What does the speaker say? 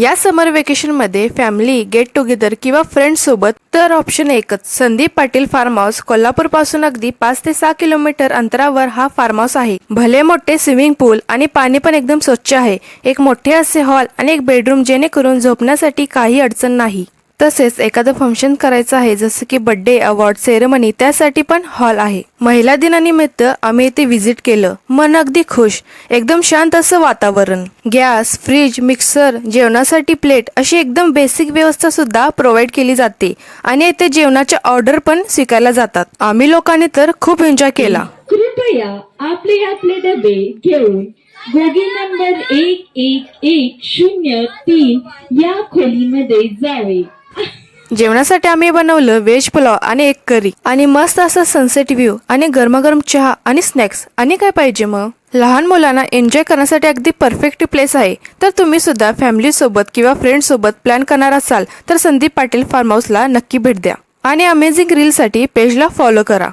या समर वेकेशनमध्ये family get together किंवा फ्रेंड्ससोबत तर ऑप्शन एकच. संदीप पाटील फार्म हाऊस कोल्हापूरपासून अगदी पाच ते सहा किलोमीटर अंतरावर हा फार्म हाऊस आहे. भले मोठे स्विमिंग पूल आणि पाणी पण एकदम स्वच्छ आहे. एक मोठे असे हॉल आणि एक बेडरूम जेणेकरून झोपण्यासाठी काही अडचण नाही. तसेच एखादं फंक्शन करायचं आहे जसं की बर्थडे अवॉर्ड सेरेमनी त्यासाठी पण हॉल आहे. महिला दिनानिमित्त आम्ही इथे व्हिजिट केलं. मन अगदी खुश एकदम शांत असं वातावरण. गॅस फ्रीज मिक्सर जेवणासाठी प्लेट अशी एकदम बेसिक व्यवस्था सुद्धा प्रोव्हाइड केली जाते. आणि इथे जेवणाच्या ऑर्डर पण स्वीकारल्या जातात. आम्ही लोकांनी तर खूप एन्जॉय केला. कृपया आपले आपले डबे घेऊन बोगी नंबर एक एक एक शून्य तीन या खोलीमध्ये जावे. जेवणासाठी आम्ही बनवलं व्हेज पुलाव आणि एक करी. आणि मस्त असं सनसेट व्ह्यू आणि गरमागरम चहा आणि स्नॅक्स आणि काय पाहिजे मग? लहान मुलांना एन्जॉय करण्यासाठी अगदी परफेक्ट प्लेस आहे. तर तुम्ही सुद्धा फॅमिली सोबत किंवा फ्रेंड सोबत प्लॅन करणार असाल तर संदीप पाटील फार्म हाऊसला नक्की भेट द्या. आणि अमेझिंग रीलसाठी पेजला फॉलो करा.